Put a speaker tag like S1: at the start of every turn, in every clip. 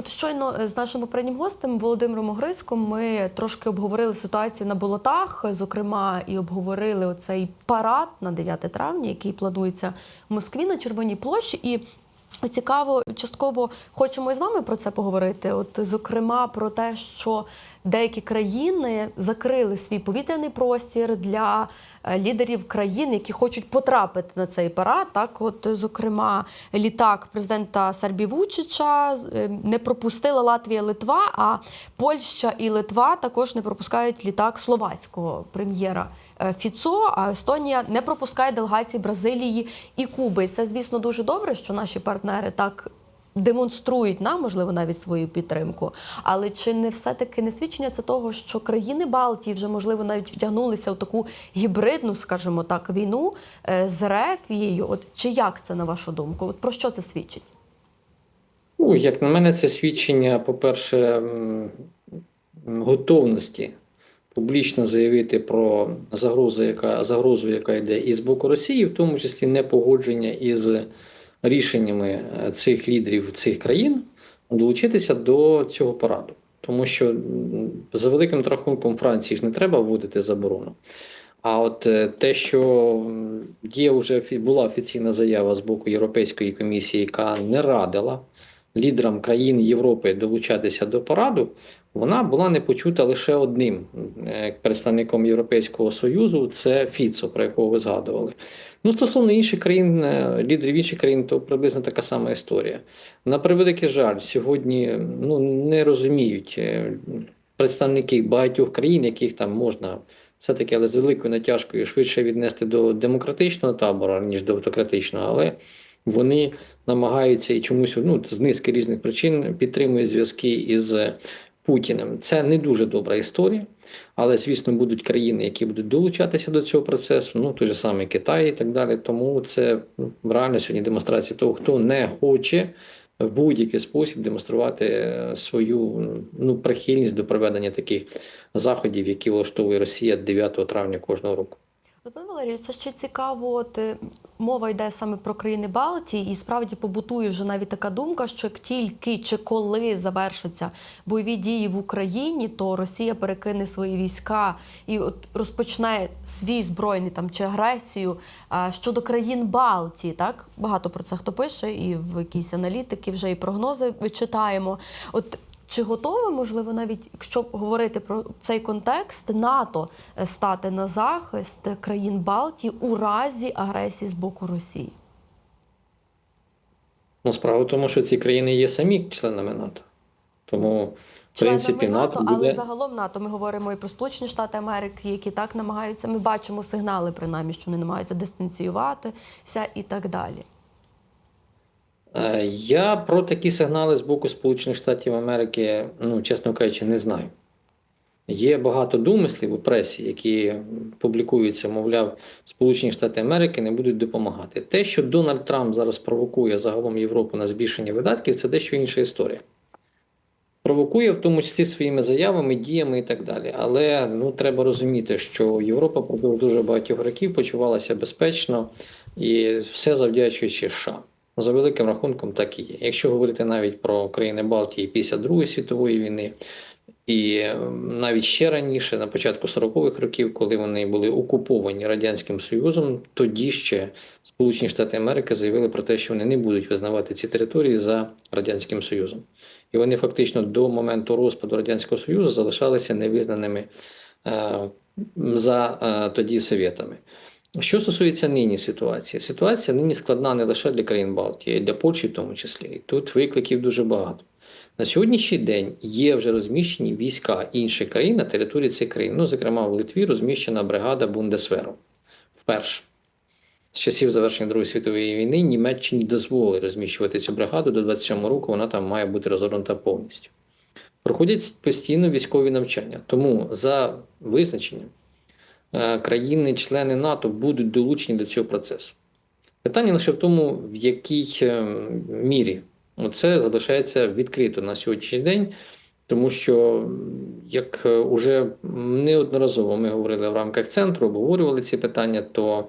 S1: От щойно е, з нашим попереднім гостем Володимиром Огризком ми трошки обговорили ситуацію на болотах, зокрема, і обговорили оцей парад на 9 травня, який планується в Москві на Червоній площі. І Цікаво, частково хочемо з вами про це поговорити. От, зокрема, про те, що деякі країни закрили свій повітряний простір для лідерів країн, які хочуть потрапити на цей парад. Так, от, зокрема, літак президента Сербії Вучича е, не пропустила Латвія, Литва, а Польща і Литва також не пропускають літак словацького прем'єра е, Фіцо. А Естонія не пропускає делегації Бразилії і Куби. Це, звісно, дуже добре, що наші партнери так. Демонструють нам, можливо, навіть свою підтримку. Але чи не все-таки не свідчення це того, що країни Балтії вже можливо навіть втягнулися в таку гібридну, скажімо так, війну е, з Рефією? От чи як це на вашу думку? От про що це свідчить?
S2: Ну, як на мене, це свідчення, по-перше, готовності публічно заявити про загрозу, яка, загрозу, яка йде і з боку Росії, в тому числі непогодження із рішеннями е, цих лідерів цих країн долучитися до цього параду. Тому що за великим рахунком Франції ж не треба вводити заборону. А от е, те, що є вже була офіційна заява з боку Європейської комісії, яка не радила лідерам країн Європи долучатися до параду, вона була не почута лише одним е, представником Європейського Союзу, це Фіцо, про якого ви згадували. Ну, стосовно інших країн, е, лідерів інших країн, то приблизно така сама історія. На превеликий жаль, сьогодні ну, не розуміють е, представники багатьох країн, яких там можна все-таки, але з великою натяжкою швидше віднести до демократичного табору, ніж до автократичного, але вони намагаються і чомусь ну, з низки різних причин підтримують зв'язки із Путіним. Це не дуже добра історія, але, звісно, будуть країни, які будуть долучатися до цього процесу, ну той же самий Китай і так далі. Тому це ну, реально сьогодні демонстрація того, хто не хоче в будь-який спосіб демонструвати е, свою ну, прихильність до проведення таких заходів, які влаштовує Росія 9 травня кожного року.
S1: Пане Валерію, це ще цікаво. От е, мова йде саме про країни Балтії, і справді побутує вже навіть така думка, що як тільки чи коли завершаться бойові дії в Україні, то Росія перекине свої війська і от розпочне свій збройний там чи агресію щодо країн Балтії. Так багато про це хто пише, і в якісь аналітики вже і прогнози читаємо. От чи готове, можливо, навіть якщо говорити про цей контекст, НАТО е, стати на захист країн Балтії у разі агресії з боку Росії?
S2: Ну, справа в тому, що ці країни є самі членами НАТО. Тому, в принципі,
S1: Членами
S2: НАТО
S1: але загалом НАТО ми говоримо і про Сполучені Штати Америки, які так намагаються. Ми бачимо сигнали, принаймні, що вони намагаються дистанціюватися і так далі.
S2: Е, Я про такі сигнали з боку Сполучених Штатів Америки, ну, чесно кажучи, не знаю. Є багато домислів у пресі, які публікуються, мовляв, Сполучені Штати Америки не будуть допомагати. Те, що Дональд Трамп зараз провокує загалом Європу на збільшення видатків, це дещо інша історія. Провокує в тому числі своїми заявами, діями і так далі. Але ну, треба розуміти, що Європа продовж дуже багатьох років почувалася безпечно і все завдячуючи США. За великим рахунком так і є. Якщо говорити навіть про країни Балтії після Другої світової війни, і е, навіть ще раніше, на початку 40-х років, коли вони були окуповані Радянським Союзом, тоді ще Сполучені Штати Америки заявили про те, що вони не будуть визнавати ці території за Радянським Союзом. І вони фактично до моменту розпаду Радянського Союзу залишалися невизнаними е, за е, тоді совєтами. Що стосується нині ситуації, ситуація нині складна не лише для країн Балтії, а й для Польщі в тому числі. Тут викликів дуже багато. На сьогоднішній день є вже розміщені війська інших країн на території цих країн. Ну, зокрема, в Литві розміщена бригада Бундесверу. Вперше. З часів завершення Другої світової війни Німеччині дозволили розміщувати цю бригаду до 27 року, вона там має бути розгорнута повністю. Проходять постійно військові навчання. Тому за визначенням країни-члени НАТО будуть долучені до цього процесу. Питання лише в тому, в якій е, мірі це залишається відкрито на сьогоднішній день, тому що, як вже неодноразово ми говорили в рамках центру, обговорювали ці питання, то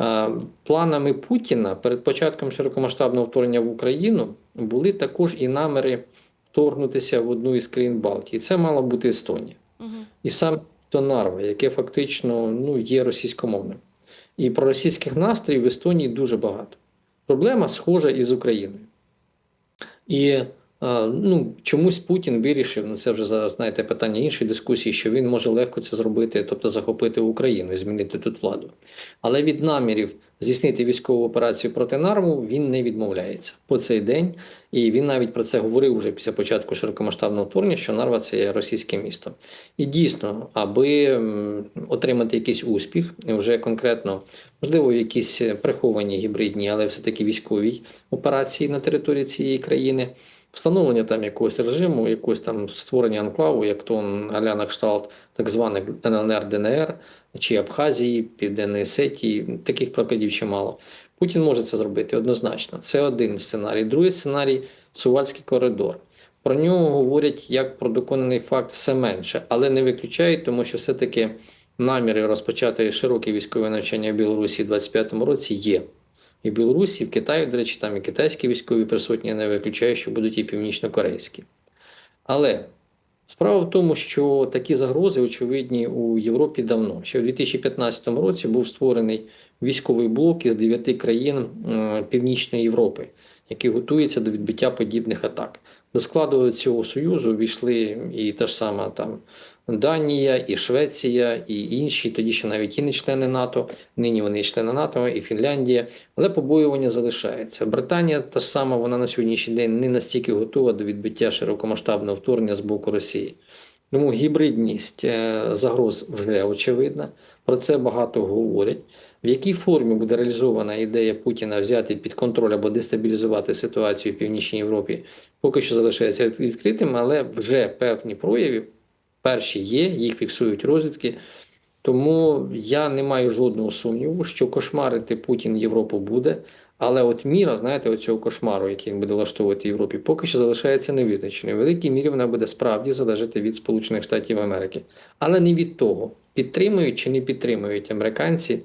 S2: е, планами Путіна перед початком широкомасштабного вторгнення в Україну були також і наміри вторгнутися в одну із країн Балтії. Це мала бути Естонія.
S1: Мгм.
S2: І саме Нарва, яке фактично ну, є російськомовним. І проросійських настроїв в Естонії дуже багато. Проблема схожа і з Україною. І ну, чомусь Путін вирішив, ну це вже зараз знаєте питання іншої дискусії, що він може легко це зробити, тобто захопити Україну і змінити тут владу. Але від намірів здійснити військову операцію проти Нарву він не відмовляється по цей день. І він навіть про це говорив вже після початку широкомасштабного вторгнення, що Нарва це російське місто. І дійсно, аби отримати якийсь успіх, вже конкретно, можливо, якісь приховані гібридні, але все-таки військовій операції на території цієї країни, встановлення там якогось режиму, якогось там створення анклаву, як то аля на кшталт так званих ЛНР, ДНР чи Абхазії, Південної Сетії, таких прикладів чимало. Путін може це зробити однозначно. Це один сценарій. Другий сценарій Сувальський коридор. Про нього говорять як про доконаний факт все менше, але не виключають, тому що все-таки наміри розпочати широке військове навчання в Білорусі в 25-му році є. І в Білорусі, і в Китаї, до речі, там і китайські військові присутні, не виключаю, що будуть і північно-корейські. Але справа в тому, що такі загрози очевидні у Європі давно. Ще у 2015 році був створений військовий блок із дев'яти країн е, Північної Європи, який готується до відбиття подібних атак. До складу цього союзу війшли і та ж сама там Данія, і Швеція, і інші, тоді ще навіть і не члени НАТО. Нині вони члени НАТО, і Фінляндія. Але побоювання залишається. Британія та ж сама, вона на сьогоднішній день не настільки готова до відбиття широкомасштабного вторгнення з боку Росії. Тому гібридність е, загроз вже очевидна. Про це багато говорять. В якій формі буде реалізована ідея Путіна взяти під контроль або дестабілізувати ситуацію в Північній Європі, поки що залишається відкритим, але вже певні прояви перші є, їх фіксують розвідки. Тому я не маю жодного сумніву, що кошмарити Путін Європу буде. Але от міра, знаєте, оцього кошмару, який він буде влаштовувати Європі, поки що залишається невизначеною. В великій мірі вона буде справді залежати від Сполучених Штатів Америки, але не від того, підтримують чи не підтримують американці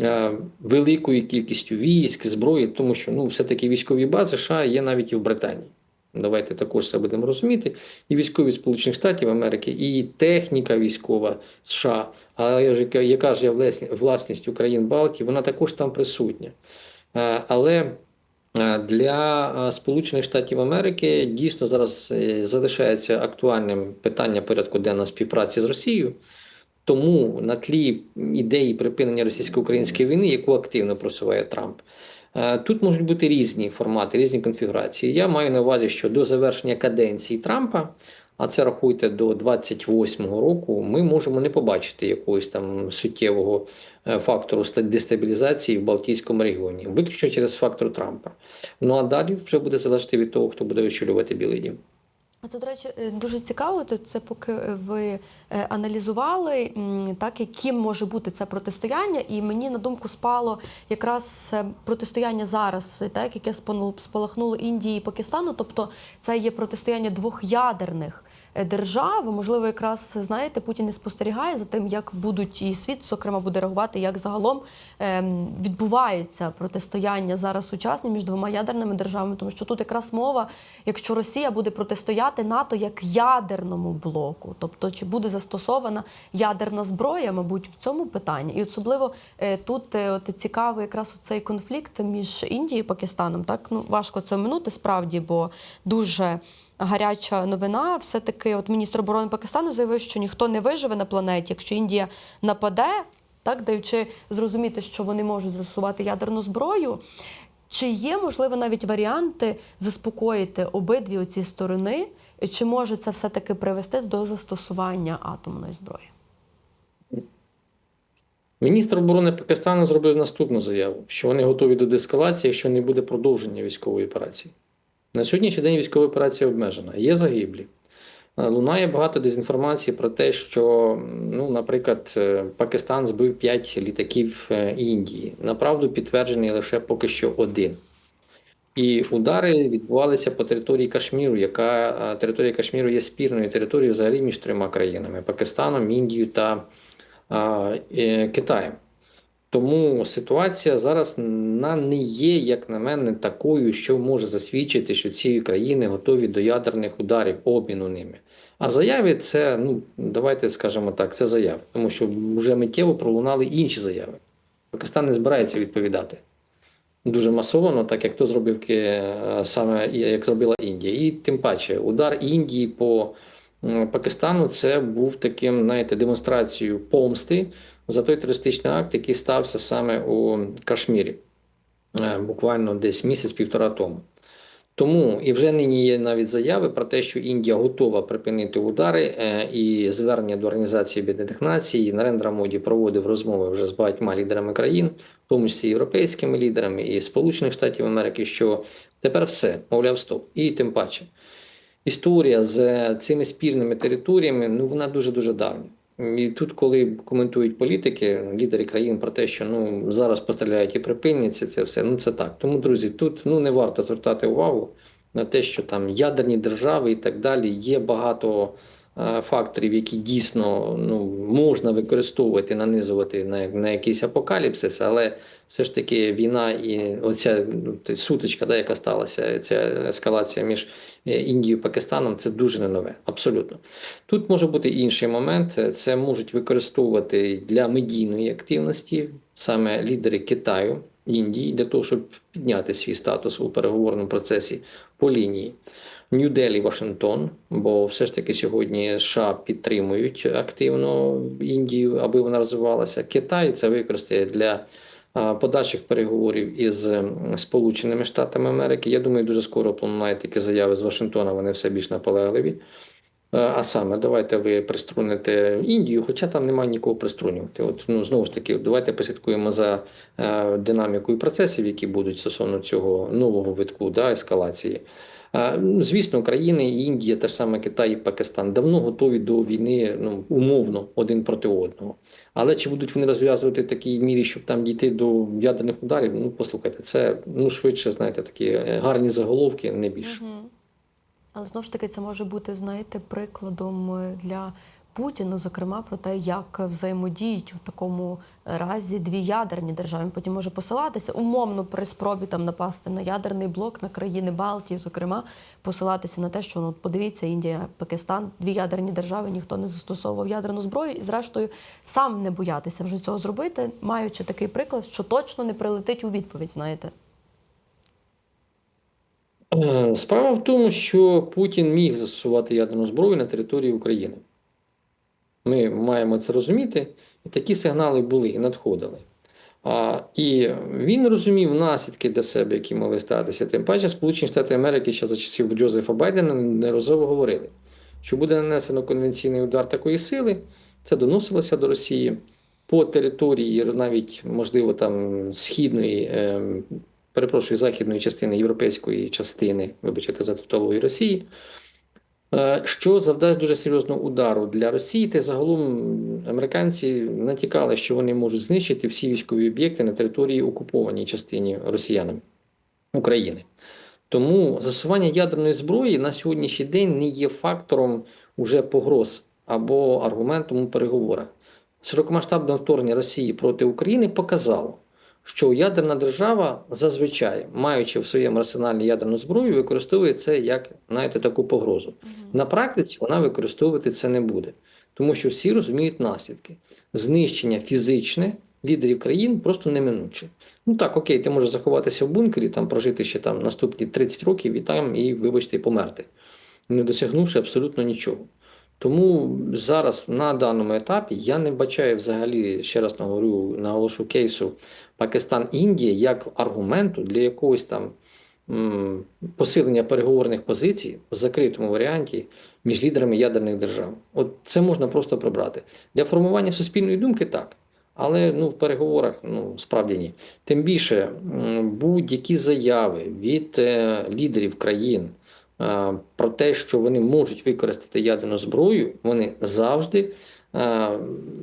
S2: е, великою кількістю військ, зброї, тому що ну, все-таки військові бази США є навіть і в Британії. Давайте також це будемо розуміти. І військові Сполучених Штатів Америки, і техніка військова США, але яка- ж є власні- власністю країн Балтії, вона також там присутня. Е, Але е, для е, Сполучених Штатів Америки дійсно зараз залишається актуальним питання порядку денного співпраці з Росією. Тому на тлі ідеї припинення російсько-української війни, яку активно просуває Трамп, тут можуть бути різні формати, різні конфігурації. Я маю на увазі, що до завершення каденції Трампа, а це рахуйте до 28-го року, ми можемо не побачити якогось там суттєвого е, фактору дестабілізації в Балтійському регіоні, виключно через фактор Трампа. Ну а далі вже буде залежати від того, хто буде очолювати Білий Дім.
S1: Це, до речі, е, дуже цікаво. то Це поки ви е, аналізували, так яким може бути це протистояння, і мені на думку спало якраз е, протистояння зараз, е, так яке спалахнуло Індії і Пакистану. Тобто це є протистояння двох ядерних е, держав. Можливо, якраз знаєте, Путін не спостерігає за тим, як будуть і світ, зокрема, буде реагувати, як загалом ем, відбувається протистояння зараз сучасне між двома ядерними державами, тому що тут якраз мова, якщо Росія буде протистояти НАТО як ядерному блоку, тобто чи буде застосована ядерна зброя, мабуть, в цьому питанні. І особливо е, тут е, от цікавий якраз цей конфлікт між Індією і Пакистаном. Так ну важко це минути справді, бо дуже гаряча новина. Все таки, от міністр оборони Пакистану заявив, що ніхто не виживе на планеті, якщо Індія нападе, так даючи зрозуміти, що вони можуть застосувати ядерну зброю. Чи є можливо навіть варіанти заспокоїти обидві оці сторони? Чи може це все таки привести до застосування атомної зброї?
S2: Міністр оборони Пакистану зробив наступну заяву, що вони готові до деескалації, якщо не буде продовження військової операції. На сьогоднішній день військова операція обмежена. Є загиблі. Е, Лунає багато дезінформації про те, що, ну, наприклад, е, Пакистан збив 5 літаків е, Індії. Направду підтверджений лише поки що один. І удари відбувалися по території Кашміру, яка територія Кашміру є спірною територією взагалі між трьома країнами Пакистаном, Індією та е, Китаєм. Тому ситуація зараз вона не є, як на мене, такою, що може засвідчити, що ці країни готові до ядерних ударів, обміну ними. А заяви це, ну давайте скажемо так, це заяви, тому що вже миттєво пролунали інші заяви. Пакистан не збирається відповідати дуже масово, так як то зробив саме як зробила Індія. І тим паче удар Індії по Пакистану це був таким, знаєте, демонстрацією помсти за той терористичний акт, який стався саме у Кашмірі, е, буквально десь місяць-півтора тому. Тому і вже нині є навіть заяви про те, що Індія готова припинити удари, е, і звернення до Організації Об'єднаних Націй. Нарендра Моді проводив розмови вже з багатьма лідерами країн, в тому числі європейськими лідерами і Сполучених Штатів Америки, що тепер все, мовляв, стоп. І тим паче. Історія з цими спірними територіями, ну вона дуже дуже давня. І тут, коли коментують політики, лідери країн про те, що ну зараз постріляють і припиняться це все. Ну це так. Тому, друзі, тут ну не варто звертати увагу на те, що там ядерні держави і так далі є багато факторів, які дійсно ну можна використовувати, нанизувати на, на якийсь апокаліпсис, але все ж таки війна і оця ну, сутичка, да, яка сталася, ця ескалація між е, Індією і Пакистаном, це дуже не нове. Абсолютно. Тут може бути інший момент. Це можуть використовувати для медійної активності саме лідери Китаю, Індії, для того, щоб підняти свій статус у переговорному процесі по лінії. Нью-Делі, Вашингтон, бо все ж таки сьогодні США підтримують активно Індію, аби вона розвивалася. Китай це використає для подальших переговорів із Сполученими Штатами Америки. Я думаю, дуже скоро планують такі заяви з Вашингтона. Вони все більш наполегливі. А саме, давайте ви приструните Індію, хоча там немає нікого приструнювати. От ну знову ж таки, давайте послідкуємо за е, динамікою процесів, які будуть стосовно цього нового витку да, ескалації. Ну, звісно, України, Індія, те ж саме Китай і Пакистан давно готові до війни ну, умовно один проти одного. Але чи будуть вони розв'язувати такій мірі, щоб там дійти до ядерних ударів? Ну, послухайте, це ну швидше, знаєте, такі гарні заголовки, не більше.
S1: Угу. Але знову ж таки, це може бути, знаєте, прикладом е, для Путіна, зокрема, про те, як взаємодіють в такому разі дві ядерні держави. Він Потім може посилатися умовно при спробі там напасти на ядерний блок на країни Балтії, зокрема, посилатися на те, що ну подивіться, Індія, Пакистан, дві ядерні держави, ніхто не застосовував ядерну зброю, і зрештою сам не боятися вже цього зробити, маючи такий приклад, що точно не прилетить у відповідь. Знаєте,
S2: Е, Справа в тому, що Путін міг застосувати ядерну зброю на території України. Ми маємо це розуміти, і такі сигнали були і надходили. А, і він розумів наслідки для себе, які могли статися. Тим паче, Сполучені Штати Америки ще за часів Джозефа Байдена неразово говорили, що буде нанесено конвенційний удар такої сили, це доносилося до Росії по території, навіть можливо, там східної, ем, перепрошую, західної частини європейської частини, вибачте, за Росії. Е, Що завдасть дуже серйозного удару для Росії, та загалом американці натякали, що вони можуть знищити всі військові об'єкти на території окупованій частині росіянами України. Тому застосування ядерної зброї на сьогоднішній день не є фактором уже погроз або аргументом у переговорах. Широкомасштабне вторгнення Росії проти України показало, що ядерна держава зазвичай, маючи в своєму арсеналі ядерну зброю, використовує це як знаєте, таку погрозу. На практиці вона використовувати це не буде, тому що всі розуміють наслідки. Знищення фізичне лідерів країн просто неминуче. Ну так, окей, ти можеш заховатися в бункері, там прожити ще там наступні 30 років і там, і, вибачте, померти, не досягнувши абсолютно нічого. Тому зараз на даному етапі я не бачаю взагалі, ще раз наговорю, наголошу кейсу Пакистан-Індія як аргументу для якогось там м, посилення переговорних позицій в закритому варіанті між лідерами ядерних держав. От це можна просто прибрати. Для формування суспільної думки так. Але ну, в переговорах ну, справді ні. Тим більше будь-які заяви від е, лідерів країн про те, що вони можуть використати ядерну зброю, вони завжди е,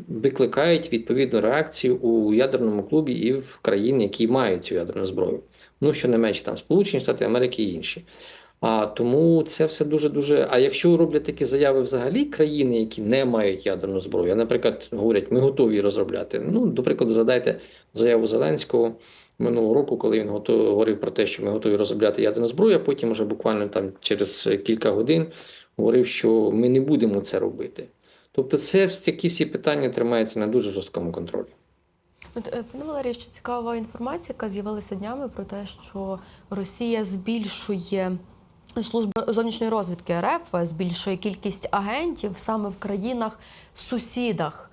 S2: викликають відповідну реакцію у ядерному клубі і в країн, які мають цю ядерну зброю. Ну, щонайменше там Сполучені Штати Америки і інші. А тому це все дуже дуже. А якщо роблять такі заяви взагалі країни, які не мають ядерну зброю, наприклад, говорять, ми готові розробляти. Ну, до прикладу, згадайте заяву Зеленського минулого року, коли він готов, говорив про те, що ми готові розробляти ядерну зброю, а потім вже буквально там через кілька годин говорив, що ми не будемо це робити. Тобто, це такі всі питання тримаються на дуже жорсткому контролі.
S1: От, е, пане Валерію, ще цікава інформація, яка з'явилася днями про те, що Росія збільшує служба зовнішньої розвідки РФ, збільшує кількість агентів саме в країнах сусідах.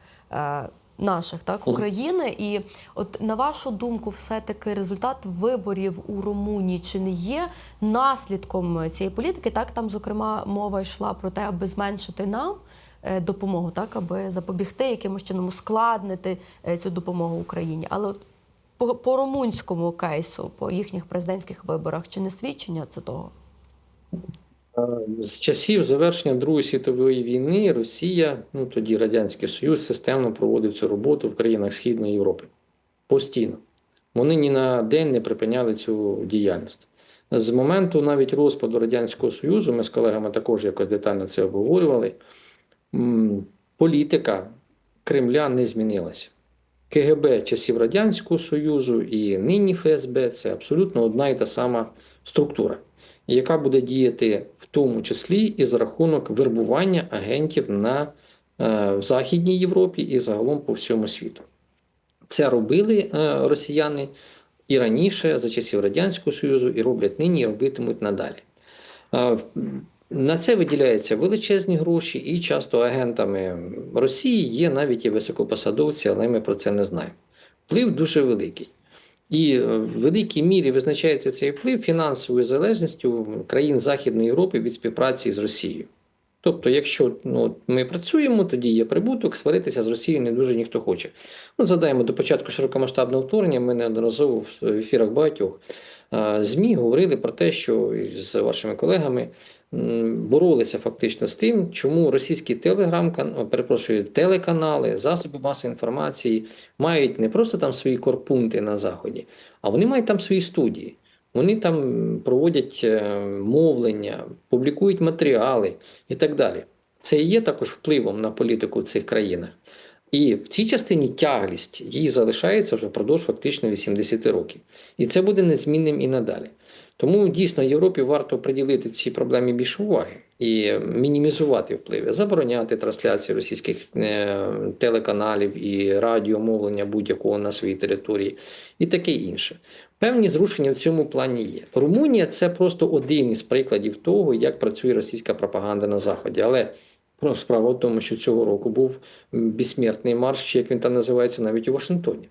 S1: Наших так України, і от на вашу думку, все-таки результат виборів у Румунії чи не є наслідком цієї політики? Так там, зокрема, мова йшла про те, аби зменшити нам е, допомогу, так аби запобігти якимось чином ускладнити е, цю допомогу Україні. Але от по, по румунському кейсу, по їхніх президентських виборах, чи не свідчення це того?
S2: З часів завершення Другої світової війни Росія, ну тоді Радянський Союз, системно проводив цю роботу в країнах Східної Європи. Постійно. Вони ні на день не припиняли цю діяльність. З моменту навіть розпаду Радянського Союзу, ми з колегами також якось детально це обговорювали. Політика Кремля не змінилася. КГБ часів Радянського Союзу і нині ФСБ це абсолютно одна і та сама структура яка буде діяти в тому числі і за рахунок вербування агентів на, е, в Західній Європі і загалом по всьому світу. Це робили е, росіяни і раніше, за часів Радянського Союзу, і роблять нині, і робитимуть надалі. Е, На це виділяються величезні гроші, і часто агентами Росії є навіть і високопосадовці, але ми про це не знаємо. Вплив дуже великий. І е, в великій мірі визначається цей вплив фінансовою залежністю країн Західної Європи від співпраці з Росією. Тобто, якщо ну, ми працюємо, тоді є прибуток, сваритися з Росією не дуже ніхто хоче. Ну, згадаємо, до початку широкомасштабного вторгнення ми неодноразово в ефірах багатьох е, ЗМІ говорили про те, що з вашими колегами боролися фактично з тим, чому російські телеграм, перепрошую, телеканали, засоби масової інформації мають не просто там свої корпункти на заході, а вони мають там свої студії. Вони там проводять е, мовлення, публікують матеріали і так далі. Це є також впливом на політику в цих країнах. І в цій частині тяглість їй залишається вже впродовж фактично 80 років. І це буде незмінним і надалі. Тому дійсно Європі варто приділити цій проблемі більше уваги і мінімізувати впливи, забороняти трансляцію російських е, телеканалів і радіомовлення будь-якого на своїй території, і таке інше. Певні зрушення в цьому плані є. Румунія це просто один із прикладів того, як працює російська пропаганда на Заході. Але справа в тому, що цього року був безсмертний марш, чи як він там називається, навіть у Вашингтоні,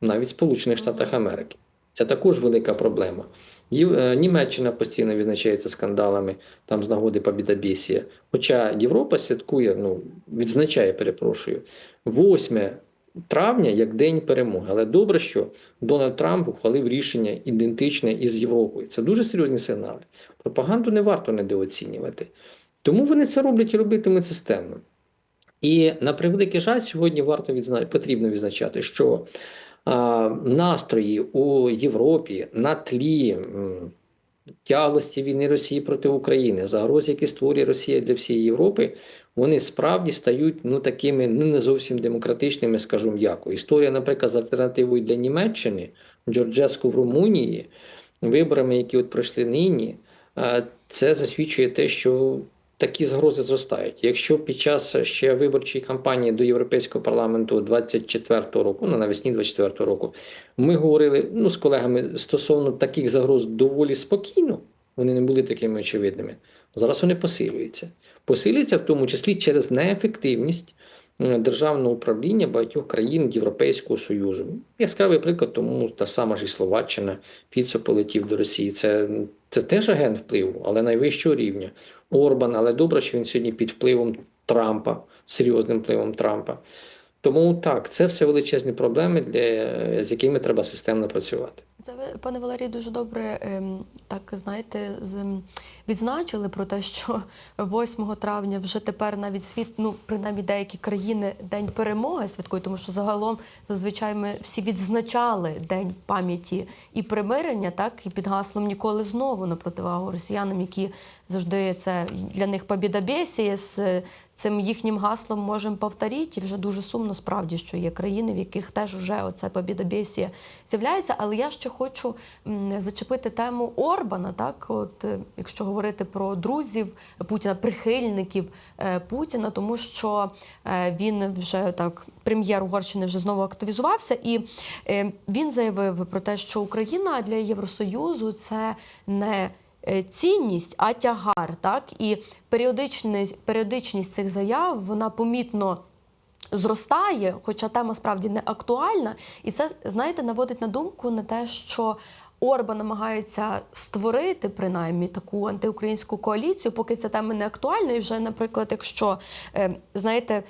S2: навіть в Сполучених Штатах Америки. Це також велика проблема. Е, Німеччина постійно відзначається скандалами там з нагоди Побідобєсія. Хоча Європа святкує, ну, відзначає, перепрошую, 8 травня як День перемоги. Але добре, що Дональд Трамп ухвалив рішення ідентичне із Європою. Це дуже серйозні сигнали. Пропаганду не варто недооцінювати. Тому вони це роблять і робитимуть системно. І на превеликий жаль, сьогодні варто відзна... потрібно відзначати, що настрої у Європі на тлі тяглості війни Росії проти України, загроз, які створює Росія для всієї Європи, вони справді стають ну такими ну не зовсім демократичними, скажу м'яко. Історія, наприклад, з альтернативою для Німеччини, Джорджеску в Румунії, виборами, які от пройшли нині, це засвідчує те, що такі загрози зростають. Якщо під час ще виборчої кампанії до Європейського парламенту 24-го року, ну навесні 24-го року, ми говорили ну, з колегами стосовно таких загроз доволі спокійно, вони не були такими очевидними. Зараз вони посилюються. Посилюються в тому числі через неефективність державного управління багатьох країн Європейського Союзу. Яскравий приклад, тому та сама ж і Словаччина, Фіцо полетів до Росії. Це, це теж агент впливу, але найвищого рівня. Орбан, але добре, що він сьогодні під впливом Трампа, серйозним впливом Трампа. Тому так, це все величезні проблеми, для, з якими треба системно працювати.
S1: Це ви, пане Валерій, дуже добре ем, так знаєте, відзначили про те, що 8 травня вже тепер навіть світ, ну принаймні деякі країни День перемоги святкують, тому що загалом зазвичай ми всі відзначали День пам'яті і примирення, так і під гаслом ніколи знову на противагу росіянам, які завжди це для них побідобєсія з е, цим їхнім гаслом можемо повторити. І вже дуже сумно справді, що є країни, в яких теж вже оце побідобєсія з'являється. Але я ще хочу зачепити тему Орбана. Так, от е, якщо говорити про друзів Путіна, прихильників е, Путіна, тому що е, він вже так, прем'єр Угорщини вже знову активізувався, і він заявив про те, що Україна для Євросоюзу це не цінність, а тягар. Так і періодичність, періодичність цих заяв вона помітно. Зростає, хоча тема справді не актуальна, і це знаєте наводить на думку на те, що Орба намагається створити принаймні таку антиукраїнську коаліцію, поки ця тема не актуальна. І вже, наприклад, якщо е, знаєте,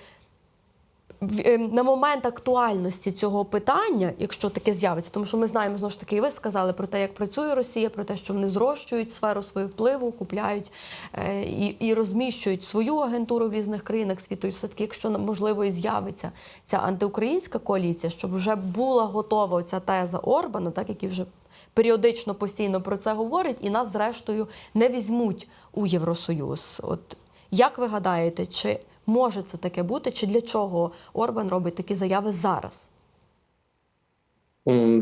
S1: на момент актуальності цього питання, якщо таке з'явиться, тому що ми знаємо знову ж таки, і ви сказали про те, як працює Росія, про те, що вони зрощують сферу свого впливу, купляють е, і, і розміщують свою агентуру в різних країнах світу. І все-таки, якщо можливо і з'явиться ця антиукраїнська коаліція, щоб вже була готова ця теза Орбана, так який вже періодично постійно про це говорить, і нас зрештою не візьмуть у Євросоюз. От як ви гадаєте, чи може це таке бути, чи для чого Орбан робить такі заяви зараз?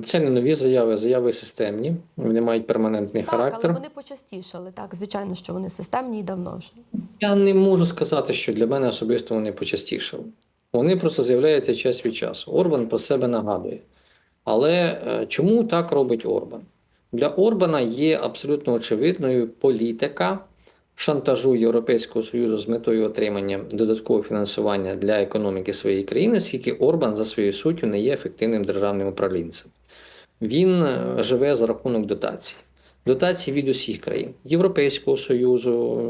S2: Це не нові заяви, заяви системні. Вони мають перманентний
S1: Так,
S2: характер.
S1: але вони почастішали. Так, звичайно, що вони системні і давно вже.
S2: Я не можу сказати, що для мене особисто вони почастішали. Вони просто з'являються час від часу. Орбан про себе нагадує. Але е, чому так робить Орбан? Для Орбана є абсолютно очевидною політика шантажу Європейського Союзу з метою отримання додаткового фінансування для економіки своєї країни, оскільки Орбан за своєю суттю не є ефективним державним управлінцем. Він е, живе за рахунок дотацій. Дотації від усіх країн Європейського Союзу,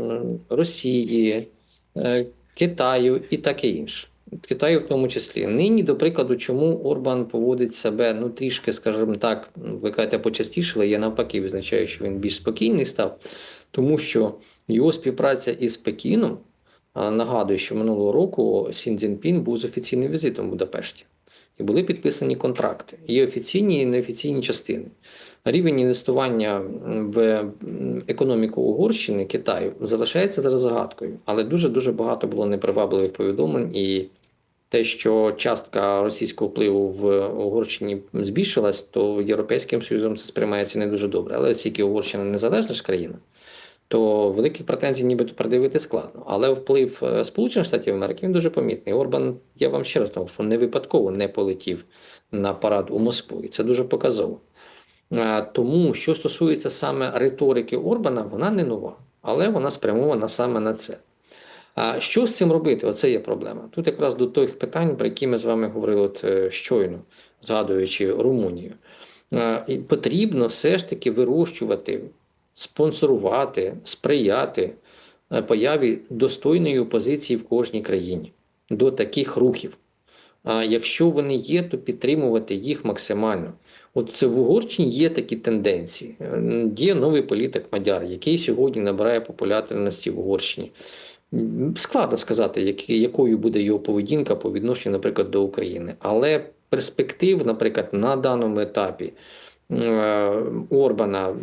S2: е, Росії, е, Китаю і таке інше. Китаю в тому числі. Нині, до прикладу, чому Орбан поводить себе ну трішки, скажімо так, ви кажете, почастішили, я навпаки визначаю, що він більш спокійний став, тому що його співпраця із Пекіном а, нагадую, що минулого року Сін Цзіньпін був з офіційним візитом в Будапешті. І були підписані контракти. Є офіційні і неофіційні частини. Рівень інвестування в економіку Угорщини Китаю залишається зараз загадкою, але дуже дуже багато було непривабливих повідомлень. І те, що частка російського впливу в Угорщині збільшилась, то Європейським Союзом це сприймається не дуже добре. Але оскільки Угорщина незалежна ж країна, то великих претензій нібито пред'явити складно. Але вплив е, Сполучених Штатів Америки він дуже помітний. Орбан, я вам ще раз кажу, що не випадково не полетів на парад у Москву, і це дуже показово. Е, Тому, що стосується саме риторики Орбана, вона не нова, але вона спрямована саме на це. А що з цим робити? Оце є проблема. Тут якраз до тих питань, про які ми з вами говорили от, е, щойно, згадуючи Румунію. І потрібно все ж таки вирощувати, спонсорувати, сприяти е, появі достойної опозиції в кожній країні до таких рухів. А якщо вони є, то підтримувати їх максимально. От це в Угорщині є такі тенденції. Е, Є новий політик Мадяр, який сьогодні набирає популярності в Угорщині. Складно сказати, як- якою буде його поведінка по відношенню, наприклад, до України. Але перспектив, наприклад, на даному етапі Орбана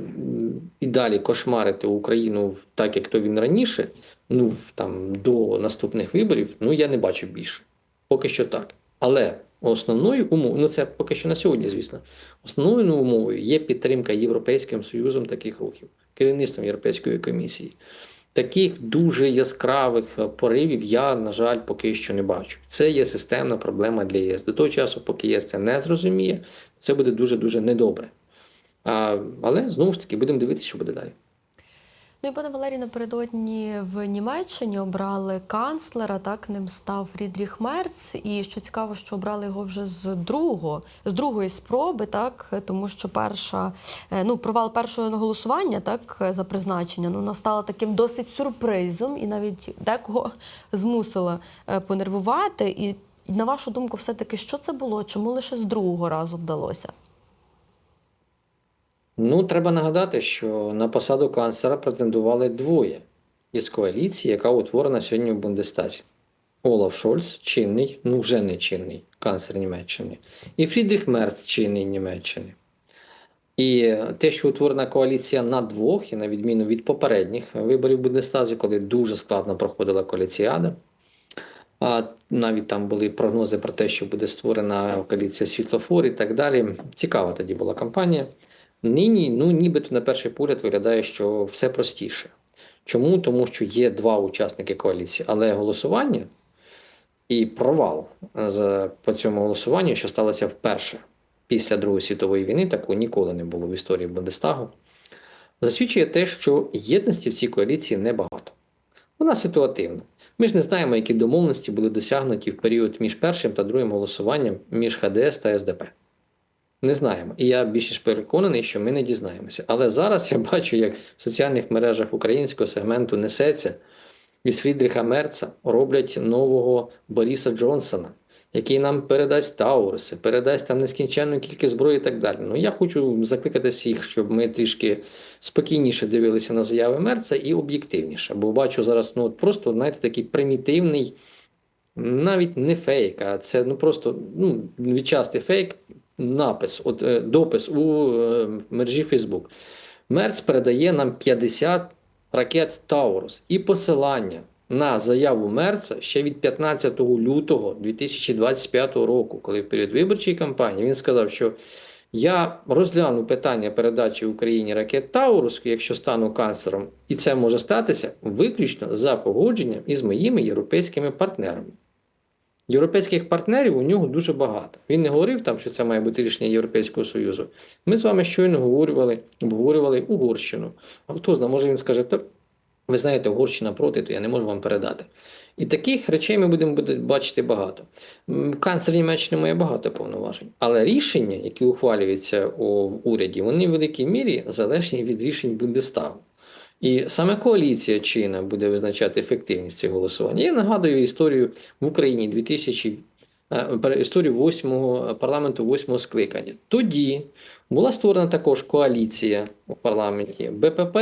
S2: і далі кошмарити Україну так, як то він раніше, ну там до наступних виборів, ну я не бачу більше. Поки що так. Але основною умовою, ну це поки що на сьогодні, звісно, основною умовою є підтримка Європейським Союзом таких рухів, керівництвом Європейської комісії. Таких дуже яскравих е, поривів я, на жаль, поки що не бачу. Це є системна проблема для ЄС. До того часу, поки ЄС це не зрозуміє, це буде дуже-дуже недобре. А, але знову ж таки будемо дивитися, що буде далі.
S1: Ну і пане Валерій, напередодні в Німеччині обрали канцлера, так ним став Фрідріх Мерц. І що цікаво, що обрали його вже з другого, з другої спроби, так тому що перша е, ну провал першого голосування, так за призначення, ну настала таким досить сюрпризом, і навіть декого змусила е, понервувати. І, і на вашу думку, все таки що це було? Чому лише з другого разу вдалося?
S2: Ну, треба нагадати, що на посаду канцлера претендували двоє із коаліції, яка утворена сьогодні в Бундестазі. Олаф Шольц, чинний, ну вже не чинний канцлер Німеччини, і Фрідріх Мерц, чинний Німеччини. І те, що утворена коаліція на двох, і на відміну від попередніх виборів в Бундестазі, коли дуже складно проходила коаліціада, а навіть там були прогнози про те, що буде створена коаліція світлофор і так далі. Цікава тоді була кампанія. Нині, ну нібито на перший погляд виглядає, що все простіше. Чому? Тому що є два учасники коаліції, але голосування і провал за- по цьому голосуванню, що сталося вперше після Другої світової війни, такого ніколи не було в історії Бундестагу, засвідчує те, що єдності в цій коаліції небагато. Вона ситуативна. Ми ж не знаємо, які домовленості були досягнуті в період між першим та другим голосуванням між ХДС та СДП. Не знаємо. І я більш ніж переконаний, що ми не дізнаємося. Але зараз я бачу, як в соціальних мережах українського сегменту несеться із Фрідріха Мерца роблять нового Боріса Джонсона, який нам передасть Тауруси, передасть там нескінченну кількість зброї і так далі. Ну я хочу закликати всіх, щоб ми трішки спокійніше дивилися на заяви Мерца і об'єктивніше. Бо бачу зараз ну, от просто, знаєте, такий примітивний, навіть не фейк, а це ну просто ну, відчастий фейк, напис, от, е, допис у е, мережі Facebook. Мерц передає нам 50 ракет Таурус і посилання на заяву Мерца ще від 15 лютого 2025 року, коли в період виборчої кампанії він сказав, що я розгляну питання передачі Україні ракет Таурус, якщо стану канцлером, і це може статися виключно за погодженням із моїми європейськими партнерами. Європейських партнерів у нього дуже багато. Він не говорив там, що це має бути рішення Європейського Союзу. Ми з вами щойно говорювали, обговорювали Угорщину. А хто знає, може він скаже, «Та ви знаєте, Угорщина проти, то я не можу вам передати. І таких речей ми будемо бачити багато. Канцлер Німеччини має багато повноважень, але рішення, які ухвалюються в уряді, вони в великій мірі залежні від рішень Бундестагу. І саме коаліція чинна буде визначати ефективність цього голосування. Я нагадую історію в Україні 2000, е, історію 8 парламенту 8 скликання. Тоді була створена також коаліція у парламенті БПП,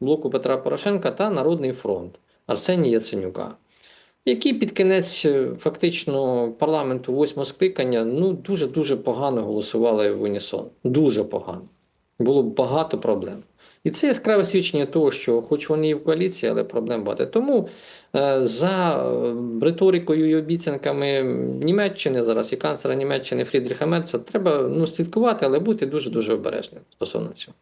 S2: блоку Петра Порошенка та Народний фронт Арсенія Яценюка. Які під кінець е, фактично парламенту восьмого скликання ну дуже дуже погано голосували в унісон. Дуже погано. Було багато проблем. І це яскраве свідчення того, що, хоч вони і в коаліції, але проблем багато. Тому е, за е, риторикою і обіцянками Німеччини зараз і канцлера Німеччини Фрідріха Мерца треба ну, слідкувати, але бути дуже дуже обережним стосовно цього.